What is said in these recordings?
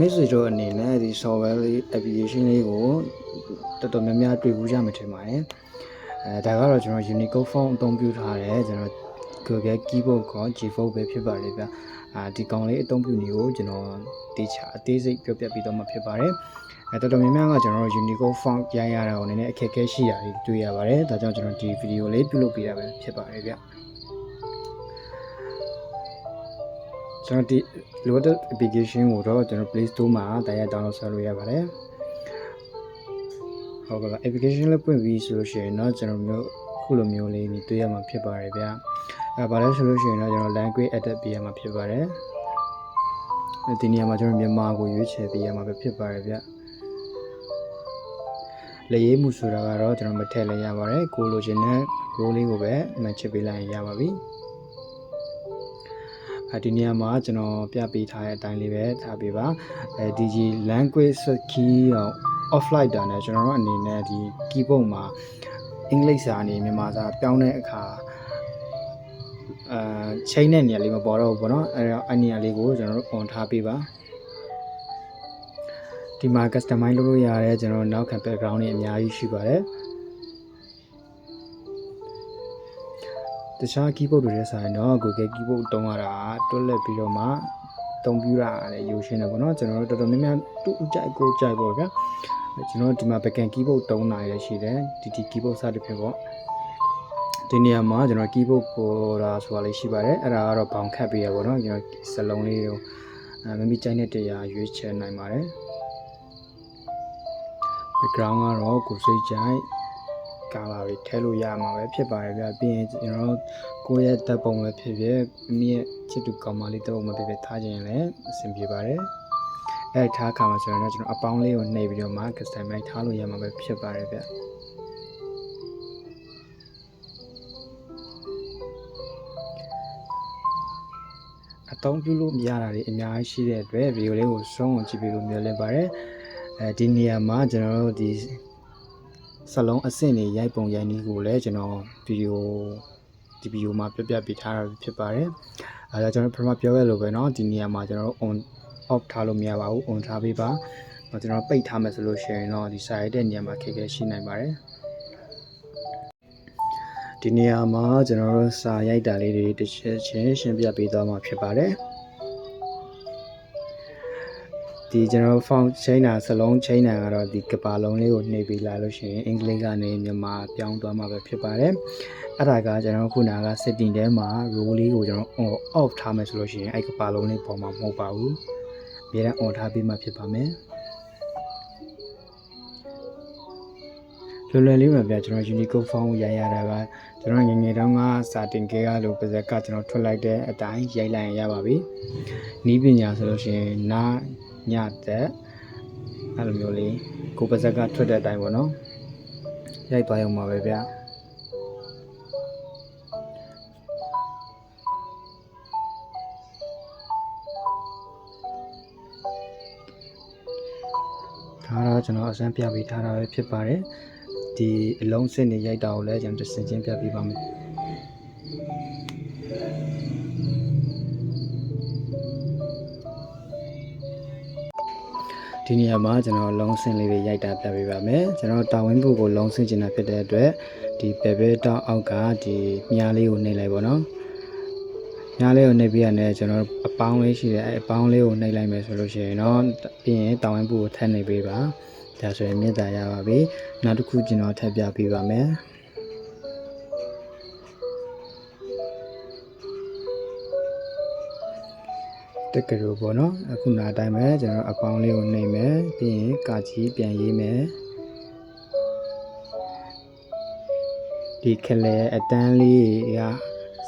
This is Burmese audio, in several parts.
message တို့အနေနဲ့ဒီ software လေး application လေးကိုတော်တော်များများတွေ့ဘူးကြမှာထင်ပါတယ်အဲဒါကတော့ကျွန်တော် Unicode font အသုံးပြုထားတယ်ကျွန်တော် Google keyboard က G4 ပဲဖြစ်ပါတယ်ဗျအာဒီကောင်လေးအသုံးပြုနေကိုကျွန်တော်တေချာအသေးစိတ်ပြောပြပြီးတော့မှဖြစ်ပါတယ်အဲတော်တော်များများကကျွန်တော်တို့ Unicode font ရိုင်းရတာကိုနည်းနည်းအခက်အခဲရှိတာတွေတွေ့ရပါတယ်ဒါကြောင့်ကျွန်တော်ဒီ video လေးပြုလုပ်ပေးတာပဲဖြစ်ပါတယ်ဗျ ကျွန်တော်ဒီ loaded application ကိုတော့ကျွန်တော် Play Store မှာတရား download ဆလို့ရပါတယ်ဟုတ်ကဲ့ application လေးပွင့်ပြီးဆိုလို့ရှိရင်တော့ကျွန်တော်မျိုးခုလိုမျိုးလေးတွေ့ရမှာဖြစ်ပါတယ်ဗျအဲဘာလဲဆိုလို့ရှိရင်တော့ကျွန်တော် language edit ပေးရမှာဖြစ်ပါတယ်ဒီနေရာမှာကျွန်တော်မြန်မာကိုရွေးချယ်ပေးရမှာပဲဖြစ်ပါတယ်ဗျလေရေးမှုဆိုတာကတော့ကျွန်တော်မထည့်လည်းရပါတယ်ကိုလိုချင်တဲ့ role လေးကိုပဲမှတ်ချပေးလိုက်ရင်ရပါပြီအဲ ဒီနေရာမှာကျွန်တော်ပြပေးထားတဲ့အတိုင်းလေးပဲထားပေးပါအဲ DG language key offline တာနဲ့ကျွန်တော်တို့အနေနဲ့ဒီ keyboard မှာအင်္ဂလိပ်စာအနေမြန်မာစာပြောင်းတဲ့အခါအာချိန်တဲ့နေရာလေးမပေါ်တော့ဘူးပေါ့နော်အဲတော့အနေရာလေးကိုကျွန်တော်တို့ on ထားပေးပါဒီမှာ customize လုပ်လို့ရတယ်ကျွန်တော်တို့နောက်ခံ background တွေအများကြီးရှိပါတယ် တခြား keyboard တွေနဲ့ဆိုင်တော့ Google keyboard တုံးရတာတွက်လက်ပြီးတော့မှတုံးပြရတဲ့ရိုးရှင်းတယ်ပေါ့နော်ကျွန်တော်တို့တော်တော်များများတူကြိုက်ကိုကြိုက်ပေါ့ဗျာကျွန်တော်ဒီမှာ backend keyboard တုံးနိုင်ရရှိတယ် DT keyboard စတဲ့ဖြစ်ပေါ့ဒီနေရာမှာကျွန်တော် keyboard ပေါ်တာဆိုတာလေးရှိပါတယ်အဲ့ဒါကတော့ဘောင်ခတ်ပေးရပါတော့ကျွန်တော်စလုံးလေးကိုအဲမမီကြိုက်တဲ့တရားရွေးချယ်နိုင်ပါတယ် background ကတော့ကိုစိတ်ကြိုက် ကာလာတွေထည့်လို့ရမှာပဲဖြစ်ပါတယ်ဗျပြီးရင်ကျွန်တော်ကိုယ့်ရဲ့တပ်ပုံပဲဖြစ်ဖြစ်အမိရဲ့ချစ်သူကောင်မလေးတပ်ပုံပဲဖြစ်ဖြစ်ထားခြင်းလည်းအဆင်ပြေပါတယ်အဲထားခါမှာဆိုရင်တော့ကျွန်တော်အပေါင်းလေးကိုနှိပ်ပြီးတော့မှ customize ထားလို့ရမှာပဲဖြစ်ပါတယ်ဗျအသုံးပြုလို့မရတာတွေအများကြီးရှိတဲ့အတွက်ဗီဒီယိုလေးကိုဆုံးအောင်ကြည့်ပြီးလို့မျှော်လင့်ပါတယ်အဲဒီနေရာမှာကျွန်တော်တို့ဒီ စလုံးအဆင့်တွေရိုက်ပုံရိုက်နည်းကိုလည်းကျွန်တော်ဗီဒီယိုဒီဗီဒီယိုမှာပြပြပေးထားတာဖြစ်ပါတယ်အဲဒါကျွန်တော်ပထမပြောခဲ့လို့ပဲเนาะဒီနေရာမှာကျွန်တော်တို့ on off ထားလို့မရပါဘူး on ထားပေးပါကျွန်တော်ပိတ်ထားမယ်ဆိုလို့ရှိရင်တော့ဒီ site တဲ့နေရာမှာခက်ခဲရှိနိုင်ပါတယ်ဒီနေရာမှာကျွန်တော်တို့စာရိုက်တာလေးတွေတစ်ချက်ချင်းရှင်းပြပေးသွားမှာဖြစ်ပါတယ် ဒီကျွန်တော် font chain တာစလုံး chain တာကတော့ဒီကပါလုံးလေးကိုနှိပ်ပေးလာလို့ရှိရင်အင်္ဂလိပ်ကနေမြန်မာပြောင်းသွားမှာပဲဖြစ်ပါတယ်အဲ့ဒါကကျွန်တော်ခုနက setting ထဲမှာ role လေးကိုကျွန်တော် off ထားမယ်ဆိုလို့ရှိရင်အဲ့ကပါလုံးလေးပေါ်မှာမဟုတ်ပါဘူးအများအား on ထားပေးမှဖြစ်ပါမယ်လွယ်လွယ်လေးပဲဗျာကျွန်တော် Unicode font ကိုရိုက်ရတာကကျွန်တော်ငယ်ငယ်တုန်းကစာတင်ခဲ့ရလို့ပါဇက်ကကျွန်တော်ထွက်လိုက်တဲ့အတိုင်းရိုက်လိုက်ရင်ရပါပြီ။နီးပညာဆိုလို့ရှိရင်နာ ညတက်အဲ့လိုမျိုးလေးကိုပါဇက်ကထွက်တဲ့အတိုင်းပေါ့နော်။ရိုက်သွားရုံပါပဲဗျာ။ဒါတော့ကျွန်တော်အစမ်းပြပေးထားတာပဲဖြစ်ပါတယ်။ဒီအလုံးစစ်နေရိုက်တာကိုလည်းကျွန်တော်တစ်စင်ချင်းပြပေးပါမယ် ဒီနေရာမှာကျွန်တော်လုံးစင်လေးတွေရိုက်တာပြပေးပါမယ်ကျွန်တော်တာဝင်းဘုတ်ကိုလုံးစင်ကျင်တာဖြစ်တဲ့အတွက်ဒီပဲပဲတောက်အောက်ကဒီမြားလေးကိုနှိပ်လိုက်ပါတော့မြားလေးကိုနှိပ်ပြီးရတယ်ကျွန်တော်အပေါင်းလေးရှိတယ်အဲအပေါင်းလေးကိုနှိပ်လိုက်မယ်ဆိုလို့ရှိရင်တော့ပြီးရင်တာဝင်းဘုတ်ကိုထပ်နှိပ်ပေးပါဒါဆိုရင်မြင့်တာရပါပြီနောက်တစ်ခုကျွန်တော်ထပ်ပြပေးပါမယ် တက်ကရိုပေါ့နော်အခုနာအတိုင်းပဲကျွန်တော်အပေါင်းလေးကိုနှိပ်မယ်ပြီးရင်ကာကြီးပြန်ရေးမယ်ဒီခလဲအတန်းလေးက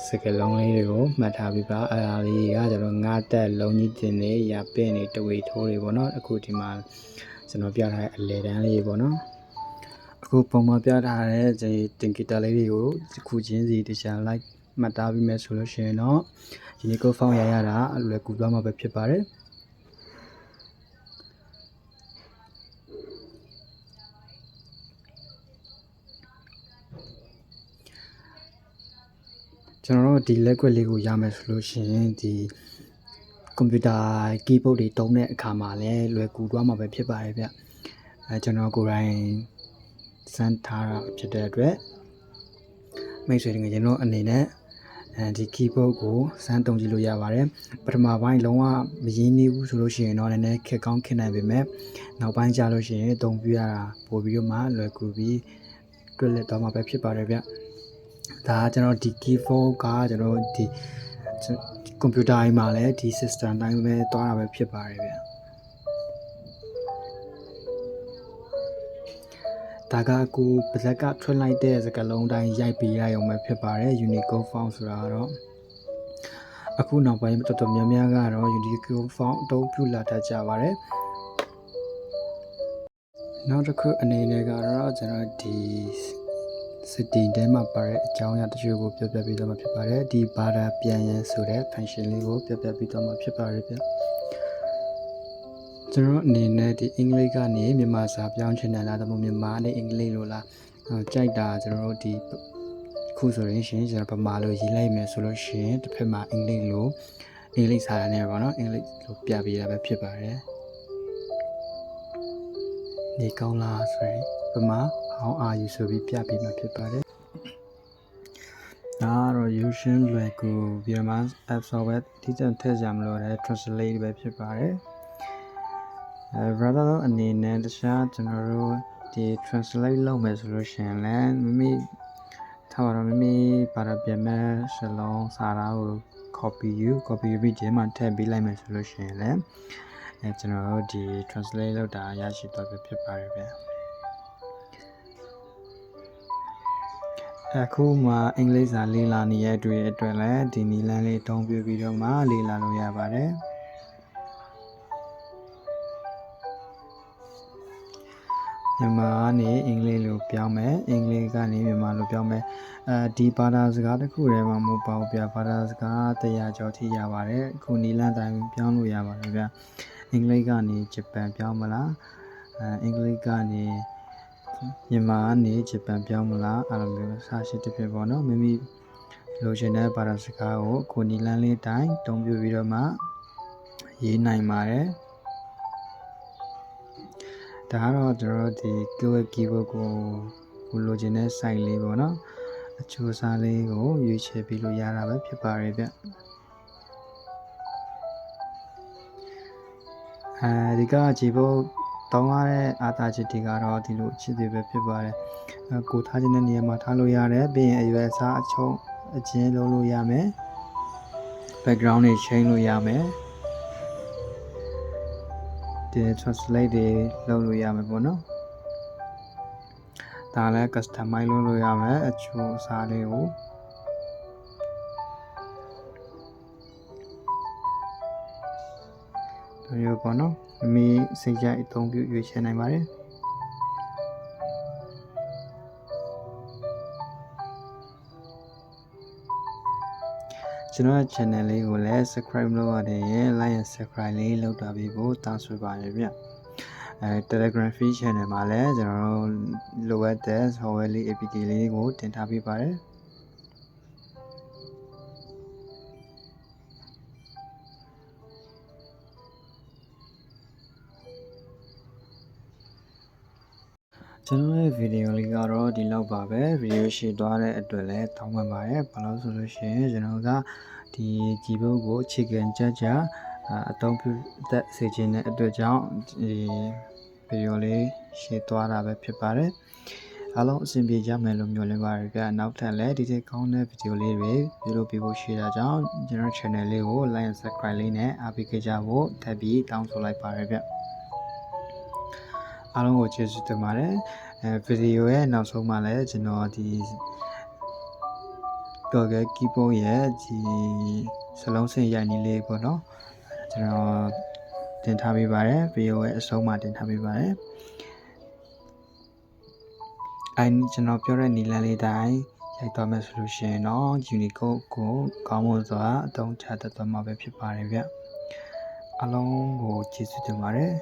စကလုံးလေးတွေကိုမှတ်ထားပြီးပါအဲ့ဒါလေးကကျွန်တော်ငါးတက်လုံးကြီးတင်နေရပင့်နေတဝေထိုးတွေပေါ့နော်အခုဒီမှာကျွန်တော်ပြထားတဲ့အလဲတန်းလေးပေါ့နော်အခုပုံမှန်ပြထားတဲ့ဒီတင်ဂီတာလေးတွေကိုတစ်ခုချင်းစီတခြား like မှတ်သားပြီးမယ်ဆိုလို့ရှိရင်တော့ Unicode font ရရတာအလွယ်ကူသွားမှာပဲဖြစ်ပါတယ်ကျွန်တော်တို့ဒီလက်ကွက်လေးကိုရမယ်ဆိုလို့ရှိရင်ဒီကွန်ပျူတာ keyboard တွေတုံးတဲ့အခါမှာလည်းလွယ်ကူသွားမှာပဲဖြစ်ပါတယ်ဗျအဲကျွန်တော်ကိုယ်တိုင်စမ်းထားတာဖြစ်တဲ့အတွက်မိတ်ဆွေတွေငယ်ကျွန်တော်အနေနဲ့ အဲဒီ keyboard ကိုစမ်းတုံကြည့်လို့ရပါတယ်ပထမပိုင်းလုံးဝမရင်းနှီးဘူးဆိုလို့ရှိရင်တော့နည်းနည်းခက်ကောင်းခက်နိုင်ပေမဲ့နောက်ပိုင်းကျလို့ရှိရင်အသုံးပြရတာပို့ပြီးတော့မှလွယ်ကူပြီးတွေ့လက်တော့မှာပဲဖြစ်ပါတယ်ဗျဒါကကျွန်တော်ဒီ keyboard ကကျွန်တော်ဒီကွန်ပျူတာအိမ်မှာလည်းဒီ system တိုင်းပဲတွားတာပဲဖြစ်ပါတယ်ဗျ ဒါကကိုပါဇက်ကထွက်လိုက်တဲ့စကားလုံးတိုင်းရိုက်ပြီးရရုံပဲဖြစ်ပါတယ် Unicode font ဆိုတာကတော့အခုနောက်ပိုင်းတော်တော်များများကတော့ Unicode font အသုံးပြုလာတတ်ကြပါတယ်နောက်တစ်ခုအနေနဲ့ကတော့ကျွန်တော်ဒီ setting ထဲမှာပါတဲ့အကြောင်းအရာတချို့ကိုပြပြပေးသွားမှာဖြစ်ပါတယ်ဒီဘာသာပြန်ရန်ဆိုတဲ့ function လေးကိုပြပြပေးသွားမှာဖြစ်ပါတယ်ဗျ ကျွန်တော်အနေနဲ့ဒီအင်္ဂလိပ်ကနေမြန်မာစာပြောင်းချင်တယ်လားဒါမှမဟုတ်မြန်မာနဲ့အင်္ဂလိပ်လိုလားကြိုက်တာကျွန်တော်တို့ဒီခုဆိုရင်ရှင်ကျွန်တော်ဗမာလိုရေးလိုက်မယ်ဆိုလို့ရှိရင်တစ်ဖက်မှာအင်္ဂလိပ်လိုအင်္ဂလိပ်စာနဲ့ပေါ့နော်အင်္ဂလိပ်လိုပြပေးတာပဲဖြစ်ပါတယ်နေကောင်းလားဆိုရင်ဗမာ how are you ဆိုပြီးပြပေးမှာဖြစ်ပါတယ်ဒါကတော့ Ocean လွယ်ကူမြန်မာ app software တိကျထည့်ကြမလို့တဲ့ translate ပဲဖြစ်ပါတယ် အဲ brother တို့အနေနဲ့တခြားကျွန်တော်တို့ဒီ translate လုပ်မယ်ဆိုလို့ရှိရင်လည်းမိမိထားပါတော့မိမိပါရပြန်မဲ့စလုံးစာသားကို copy you copy ပြီးဒီမှာထည့်ပေးလိုက်မယ်ဆိုလို့ရှိရင်လည်းအဲကျွန်တော်တို့ဒီ translate လုပ်တာရရှိတော့ပဲဖြစ်ပါတယ်ဗျာအခုမှအင်္ဂလိပ်စာလေ့လာနေရတဲ့အတွက်လည်းဒီနီလန်းလေးတုံးပြပြီးတော့မှလေ့လာလို့ရပါတယ် မြန်မာကနေအင်္ဂလိပ်လိုပြောင်းမယ်အင်္ဂလိပ်ကနေမြန်မာလိုပြောင်းမယ်အဲဒီဘာသာစကားတစ်ခုတည်းမှမဟုတ်ပါဘူးဗျာဘာသာစကားတရားကျော်ထိရပါတယ်အခုနီလန်းတိုင်းပြောင်းလို့ရပါတယ်ဗျာအင်္ဂလိပ်ကနေဂျပန်ပြောင်းမလားအဲအင်္ဂလိပ်ကနေမြန်မာကနေဂျပန်ပြောင်းမလားအဲ့လိုမျိုးဆာရှိတစ်ဖြစ်ပေါ့နော်မိမိလိုချင်တဲ့ဘာသာစကားကိုကိုနီလန်းလေးတိုင်းတုံးပြပြီးတော့မှရေးနိုင်ပါတယ် ဒါကတော့ကျွန်တော်ဒီ keyword keyboard ကိုကိုလိုချင်တဲ့ site လေးပေါ့နော်အချိုးအစားလေးကိုရွေးချယ်ပြီးလို့ရတာပဲဖြစ်ပါတယ်ဗျအဲဒီကကြည်ဖို့တောင်းရတဲ့အာသာချစ်တွေကတော့ဒီလိုချစ်တွေပဲဖြစ်ပါတယ်အဲကိုထားခြင်းတဲ့နေရာမှာထားလို့ရတယ်ပြီးရင်အရွယ်အစားအချုံအချင်းလုံးလို့ရမယ် background တွေ change လို့ရမယ် ဒီ translate တွေလုပ်လို့ရမယ်ပေါ့နော်ဒါလည်း customize လုပ်လို့ရမယ်အချိုးအစားလေးကိုဒီလိုပေါ့နော်အမေစိတ်ကြိုက်အသုံးပြုရွေးချယ်နိုင်ပါတယ် ကျွန်တော် channel လေးကိုလည်း subscribe လုပ်ရတယ်ရင် like and subscribe လေးလုပ်တာပြီးကိုတောင်းဆိုပါတယ်ဗျအဲ Telegram feed channel မှာလည်းကျွန်တော်တို့လိုအပ်တဲ့ software လေး APK လေးကိုတင်ထားပေးပါတယ် ကျွန်တော်ရဲ့ဗီဒီယိုလေးကတော့ဒီလောက်ပါပဲဗီဒီယိုရှည်သွားတဲ့အတွက်လည်းတောင်းပန်ပါတယ်ဘာလို့ဆိုလို့ရှိရင်ကျွန်တော်ကဒီကြည်ဘုတ်ကိုအခြေခံကြကြအသုံးပြုသက်စေခြင်းတဲ့အတွက်ကြောင့်ဒီဗီဒီယိုလေးရှည်သွားတာပဲဖြစ်ပါတယ်အားလုံးအဆင်ပြေကြမယ်လို့မျှော်လင့်ပါတယ်ဗျနောက်ထပ်လည်းဒီတဲ့ကောင်းတဲ့ဗီဒီယိုလေးတွေပြုလုပ်ပေးဖို့ရှိတာကြောင့်ကျွန်တော် channel လေးကို like and subscribe လေးနဲ့အားပေးကြဖို့ထပ်ပြီးတောင်းဆိုလိုက်ပါတယ်ဗျ အားလုံးကိုကျေးဇူးတင်ပါတယ်အဲဗီဒီယိုရဲ့နောက်ဆုံးမှာလည်းကျွန်တော်ဒီ Google Keyboard ရဲ့ဒီစလုံးစင်ရိုက်နည်းလေးပေါ့နော်ကျွန်တော်တင်ထားပေးပါတယ်ဗီဒီယိုရဲ့အဆုံးမှာတင်ထားပေးပါတယ်အဲကျွန်တော်ပြောတဲ့နီလန်းလေးတိုင်းရိုက်သွားမယ်ဆိုလို့ရှိရင်တော့ Unicode ကိုကောင်းမွန်စွာအသုံးချတတ်သွားမှာပဲဖြစ်ပါတယ်ဗျအလုံးကိုကျေးဇူးတင်ပါတယ်